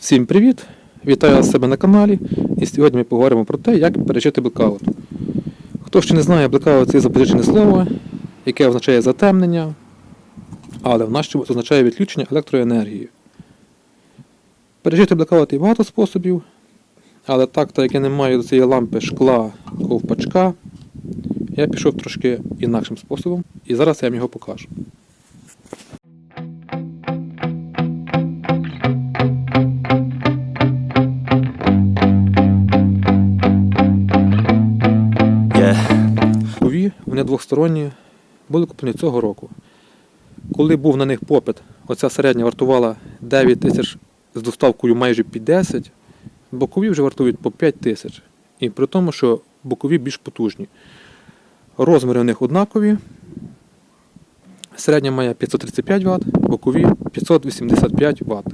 Всім привіт! Вітаю вас себе на каналі. І сьогодні ми поговоримо про те, як пережити блекаут. Хто ще не знає, блекаут це запозичене слово, яке означає затемнення, але в ще означає відключення електроенергії. Пережити блекаут є багато способів, але так, так як я не маю до цієї лампи шкла ковпачка, я пішов трошки інакшим способом, і зараз я вам його покажу. Кові, вони двосторонні, були куплені цього року. Коли був на них попит, оця середня вартувала 9 тисяч з доставкою майже під 10, бокові вже вартують по 5 тисяч. І при тому, що бокові більш потужні. Розміри у них однакові. Середня має 535 Вт, бокові 585 Вт.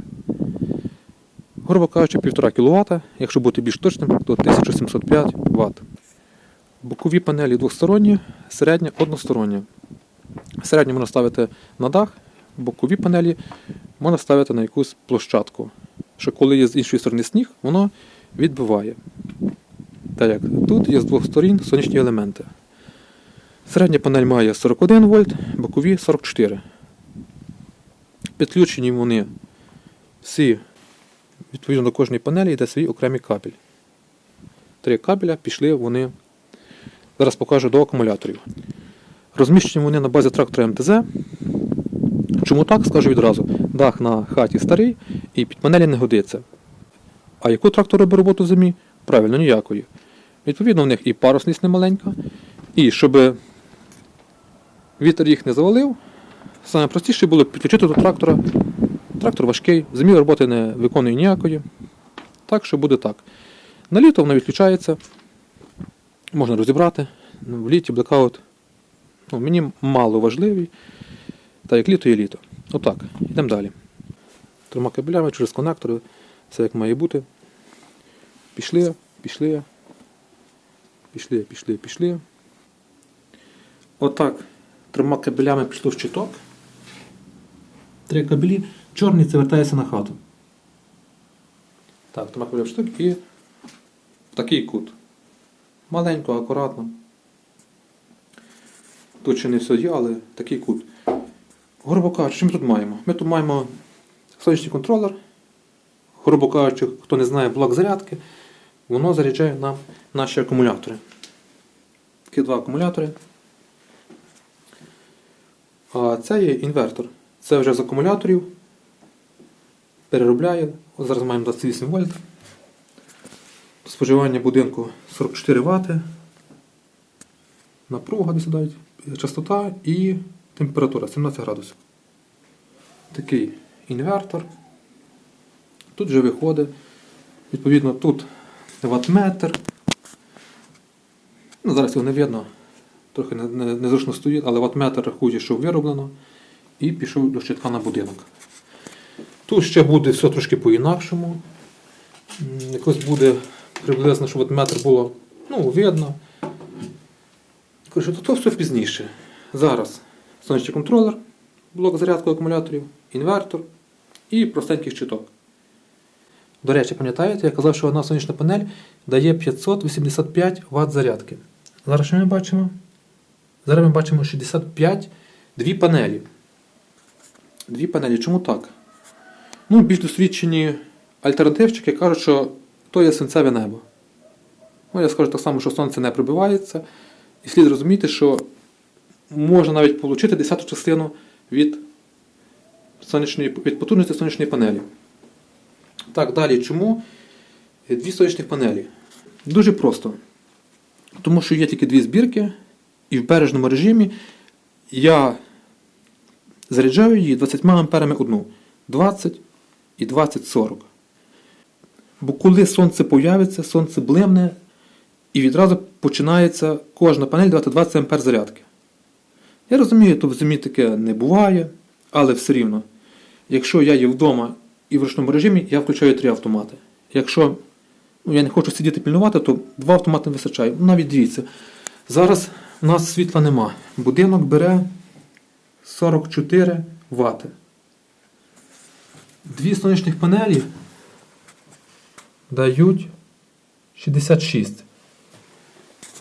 Грубо кажучи, 1,5 кВт, якщо бути більш точним, то 1705 Вт. Бокові панелі двосторонні, середня одностороння. Середню можна ставити на дах, бокові панелі можна ставити на якусь площадку. Що коли є з іншої сторони сніг, воно відбиває. Так як тут є з двох сторін сонячні елементи. Середня панель має 41 вольт, бокові 44. Підключені вони всі, відповідно до кожної панелі йде свій окремий кабель. Три кабеля пішли вони Зараз покажу до акумуляторів. Розміщені вони на базі трактора МТЗ. Чому так, скажу відразу. Дах на хаті старий і під панелі не годиться. А яку трактор робить роботу в зимі? Правильно, ніякої. Відповідно, в них і парусність немаленька. І щоб вітер їх не завалив, саме простіше було підключити до трактора. Трактор важкий, зимі роботи не виконує ніякої. Так що буде так. На літо воно відключається можна розібрати. Ну, В літі блекаут ну, мені мало важливий. Та як літо є літо. Отак. Йдемо далі. Трьома кабелями через конектори. Все як має бути. Пішли, пішли. Пішли, пішли, пішли. Отак. Трьома кабелями пішло в щиток. Три кабелі. Чорний це вертається на хату. Так, трьома кабелями в щиток і в такий кут. Маленько, акуратно. Тут ще не все є, але такий кут. Грубо кажучи, що ми тут маємо? Ми тут маємо сонячний контролер. Грубо кажучи, хто не знає блок зарядки, воно заряджає нам наші акумулятори. Такі два акумулятори. А це є інвертор. Це вже з акумуляторів. Переробляє. Зараз маємо 28 вольт. Споживання будинку 44 Вт. Напруга десь частота і температура 17 градусів. Такий інвертор. Тут вже виходить. Відповідно, тут ваттметр. Ну, зараз його не видно, трохи не- не- незручно стоїть, але ваттметр рахує, що вироблено. І пішов до щитка на будинок. Тут ще буде все трошки по-інакшому. Якось буде приблизно, щоб от метр було ну, видно. Коротше, то, то все пізніше. Зараз сонячний контролер, блок зарядки акумуляторів, інвертор і простенький щиток. До речі, пам'ятаєте, я казав, що одна сонячна панель дає 585 Вт зарядки. Зараз що ми бачимо? Зараз ми бачимо 65 дві панелі. Дві панелі. Чому так? Ну, більш досвідчені альтернативчики кажуть, що то є свинцеве небо. Ну, я скажу так само, що сонце не пробивається. І слід розуміти, що можна навіть отримати десяту частину від, сонячної, від потужності сонячної панелі. Так, далі, чому дві сонячні панелі? Дуже просто. Тому що є тільки дві збірки, і в бережному режимі я заряджаю її 20 амперами одну. 20 і 20-40. Бо коли сонце появиться, сонце блимне, і відразу починається кожна панель давати 20 ампер зарядки. Я розумію, то в зимі таке не буває, але все рівно. Якщо я є вдома і в ручному режимі, я включаю три автомати. Якщо ну, я не хочу сидіти пільнувати, то два автомати не вистачає. Ну, Навіть дивіться. Зараз у нас світла нема. Будинок бере 44 Вт. Дві сонячних панелі дають 66.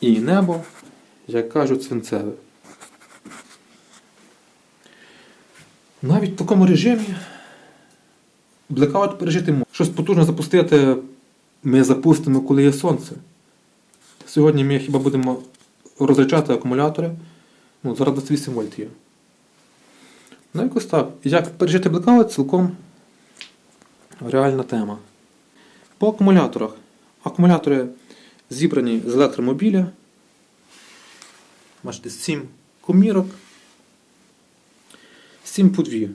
І небо, як кажуть, свинцеве. Навіть в такому режимі блекаут пережити можна. Щось потужне запустити ми запустимо, коли є сонце. Сьогодні ми хіба будемо розряджати акумулятори. Ну, зараз 28 вольт є. Ну, якось так. Як пережити блекаут цілком реальна тема. По акумуляторах. Акумулятори зібрані з електромобіля. Бачите, 7 комірок. 7 по 2.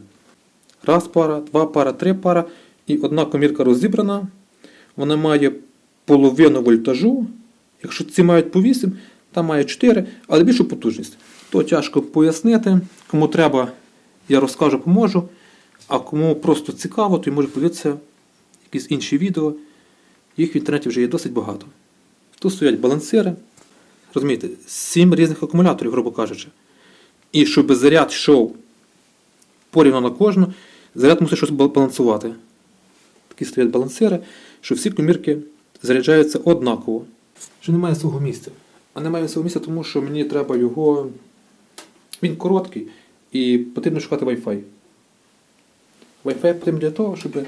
Раз пара, два пара, три пара. І одна комірка розібрана. Вона має половину вольтажу. Якщо ці мають по 8, там має 4, але більшу потужність. То тяжко пояснити. Кому треба, я розкажу, поможу. А кому просто цікаво, то й може подивитися якісь інші відео. Їх в інтернеті вже є досить багато. Тут стоять балансири. Розумієте, 7 різних акумуляторів, грубо кажучи. І щоб заряд йшов порівняно на кожну, заряд мусить щось балансувати. Такі стоять балансири, що всі комірки заряджаються однаково. Що немає свого місця. А немає свого місця, тому що мені треба його. Він короткий і потрібно шукати Wi-Fi. Wi-Fi потрібен для того, щоб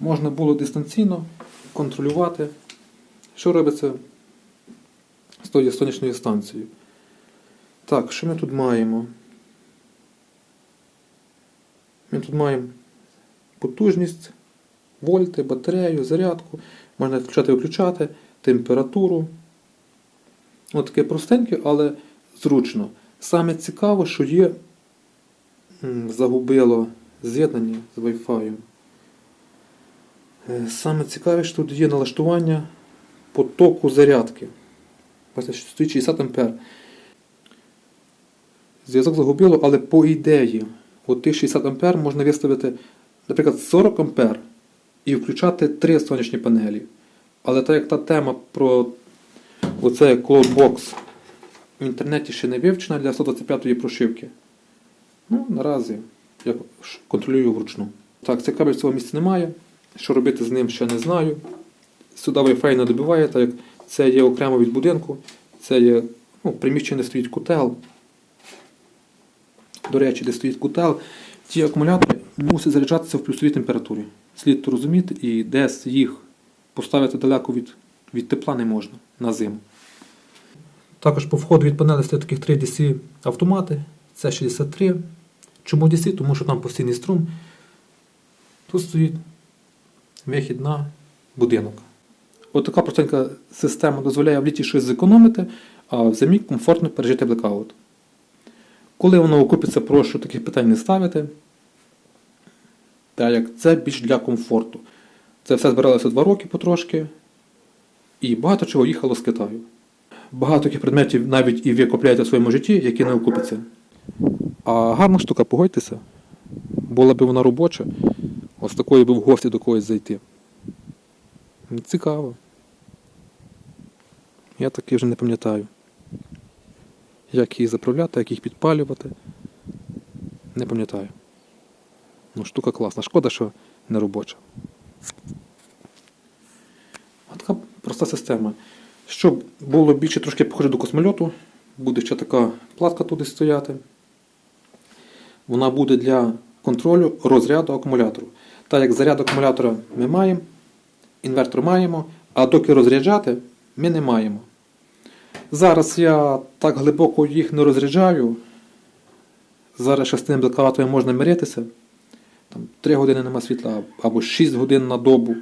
можна було дистанційно контролювати, що робиться з тою сонячною станцією. Так, що ми тут маємо? Ми тут маємо потужність, вольти, батарею, зарядку, можна включати виключати, температуру. Ось таке простеньке, але зручно. Саме цікаво, що є загубило з'єднання з Wi-Fi. Е, Саме цікаве, що тут є налаштування потоку зарядки. Бачите, що стоїть 60 А. Зв'язок загубило, але по ідеї, от тих 60 А можна виставити, наприклад, 40 А і включати три сонячні панелі. Але так як та тема про оцей Cloudbox в інтернеті ще не вивчена для 125-ї прошивки, ну, наразі я контролюю вручну. Так, цей кабель цього місця немає. Що робити з ним, ще не знаю. Сюди Wi-Fi не добиває, так як це є окремо від будинку, це є ну, в приміщенні, де стоїть кутел. До речі, де стоїть кутел, ті акумулятори мусять заряджатися в плюсовій температурі. Слід то розуміти, і десь їх поставити далеко від, від тепла не можна на зиму. Також по входу від панелі стоять таких 3 DC автомати. Це 63. Чому DC? Тому що там постійний струм. Тут стоїть вихід на будинок. От така простенька система дозволяє в літі щось зекономити, а в зимі комфортно пережити блекаут. Коли воно окупиться, прошу таких питань не ставити. Так як це більш для комфорту. Це все збиралося два роки потрошки, і багато чого їхало з Китаю. Багато таких предметів навіть і ви купляєте в своєму житті, які не окупяться. А гарна штука, погодьтеся. Була б вона робоча, ось такою би в гості до когось зайти. Цікаво. Я таки вже не пам'ятаю. Як їх заправляти, як їх підпалювати. Не пам'ятаю. Ну, штука класна. Шкода, що не робоча. А така проста система. Щоб було більше трошки похоже до космольоту, буде ще така платка туди стояти. Вона буде для контролю розряду акумулятору. Так як заряд акумулятора ми маємо, інвертор маємо, а доки розряджати ми не маємо. Зараз я так глибоко їх не розряджаю. Зараз тим блекаутом можна миритися. Там 3 години нема світла або 6 годин на добу.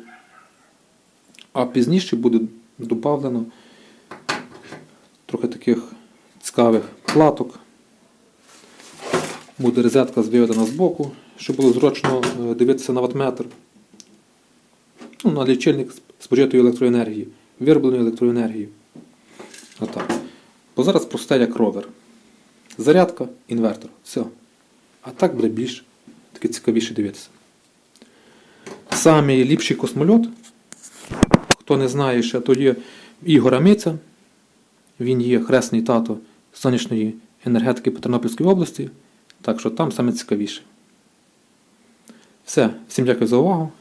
А пізніше буде додавлено трохи таких цікавих платок. Буде розетка зведена з боку, щоб було зручно е, дивитися на ватметр. Ну, на лічильник спожитої електроенергії, виробленої електроенергії. Отак. Бо зараз просте як ровер. Зарядка, інвертор. Все. А так буде більш таки цікавіше дивитися. Самий ліпший космольот, хто не знає ще, то є Ігора Миця. Він є хресний тато сонячної енергетики по Тернопільській області. Так що там саме цікавіше. Все, всім дякую за увагу.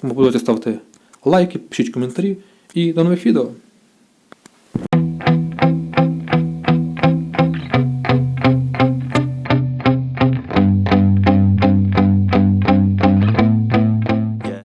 Кому подобається, ставте лайки, пишіть коментарі. І до нових відео.